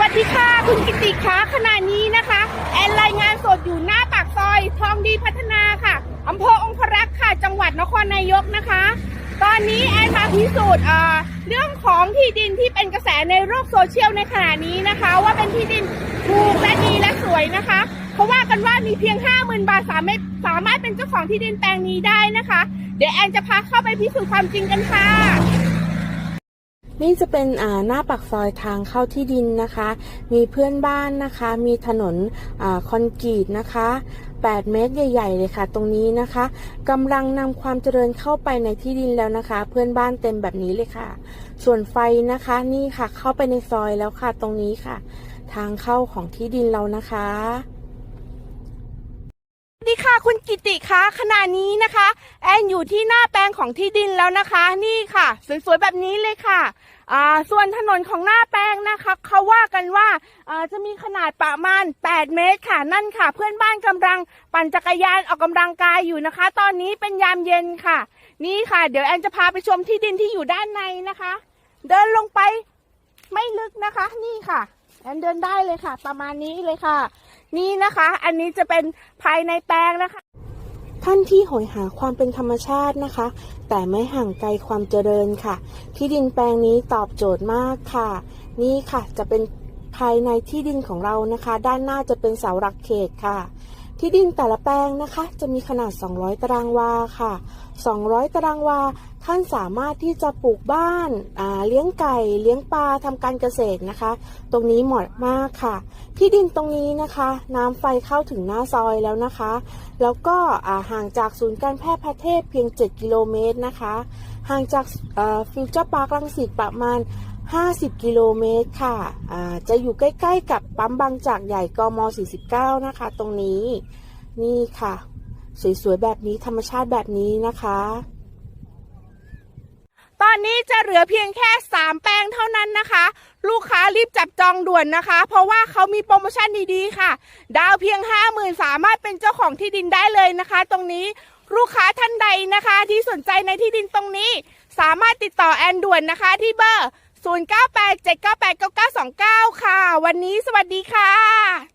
วัสดีค่ะคุณกิติคะขณะนี้นะคะ แอนรายงานสดอยู่หน้าปากซอยทองดีพัฒนาค่ะอำเภอองครักษ์ค่ะ จังหวัดนครนายกนะคะ ตอนนี้แอนมาพิสูจน์อ่าเรื่องของที่ดินที่เป็นกระแสในโลกโซเชียลในขณะนี้นะคะ ว่าเป็นที่ดินถูกและดีและสวยนะคะเพราะว่ากันว่ามีเพียง 50,000 บาทสามารถสามารถเป็นเจ้าของที่ดินแปลงนี้ได้นะคะ เดี๋ยวแอนจะพาเข้าไปพิสูจน์ความจริงกันค่ะ นี่จะเป็นหน้าปากซอยทางเข้าที่ดินนะคะ มีเพื่อนบ้านนะคะ มีถนนอคอนกรีตนะคะ 8 เมตรใหญ่ ๆ เลยค่ะ ตรงนี้นะคะกำลังนำความเจริญเข้าไปในที่ดินแล้วนะคะ เพื่อนบ้านเต็มแบบนี้เลยค่ะ ส่วนไฟนะคะนี่ค่ะเข้าไปในซอยแล้วค่ะ ตรงนี้ค่ะ ทางเข้าของที่ดินเรานะคะ ดีค่ะคุณกิติคะขณะนี้นะคะ แอนอยู่ที่หน้าแปลงของที่ดินแล้วนะคะ นี่ค่ะ สวยๆแบบนี้เลยค่ะอ่าส่วนถนนของหน้าแปลงนะคะเขาว่ากันว่าอ่าจะมีขนาดประมาณ 8 เมตรค่ะนั่นค่ะ เพื่อนบ้านกำลังปั่นจักรยานออกกำลังกายอยู่นะคะ ตอนนี้เป็นยามเย็นค่ะ นี่ค่ะ เดี๋ยวแอนจะพาไปชมที่ดินที่อยู่ด้านในนะคะ เดินลงไปไม่ลึกนะคะ นี่ค่ะ แอนเดินได้เลยค่ะ ประมาณนี้เลยค่ะ นี่นะคะ อันนี้จะเป็นภายในแปลงนะคะ ท่านที่โหยหาความเป็นธรรมชาตินะคะ แต่ไม่ห่างไกลความเจริญค่ะ ที่ดินแปลงนี้ตอบโจทย์มากค่ะ นี่ค่ะจะเป็นภายในที่ดินของเรานะคะ ด้านหน้าจะเป็นเสาหลักเขตค่ะ ที่ดินแต่ละแปลงนะคะ จะมีขนาด 200 ตารางวาค่ะ 200 ตารางวาท่านสามารถที่จะปลูกบ้านอ่า เลี้ยงไก่ เลี้ยงปลาทำการเกษตรนะคะ ตรงนี้เหมาะมากค่ะ ที่ดินตรงนี้นะคะ น้ำไฟเข้าถึงหน้าซอยแล้วนะคะ แล้วก็ห่างจากศูนย์การแพทย์พระเทพเพียง 7 กิโลเมตรนะคะ ห่างจากฟิวเจอร์พาร์คลังสิตประมาณ50 กิโลเมตรค่ะอ่าจะอยู่ใกล้ ๆ กับปั๊มบางจากใหญ่กม 49 นะคะ ตรงนี้ นี่ค่ะ สวย ๆ แบบนี้ธรรมชาติแบบนี้นะคะ ตอนนี้จะเหลือเพียงแค่ 3 แปลงเท่านั้นนะคะ ลูกค้ารีบจับจองด่วนนะคะ เพราะว่าเขามีโปรโมชั่นดีๆค่ะ ดาวเพียง 50,000 สามารถเป็นเจ้าของที่ดินได้เลยนะคะ ตรงนี้ลูกค้าท่านใดนะคะ ที่สนใจในที่ดินตรงนี้ สามารถติดต่อแอนด่วนนะคะที่เบอร์ 0987989929 ค่ะ วันนี้สวัสดีค่ะ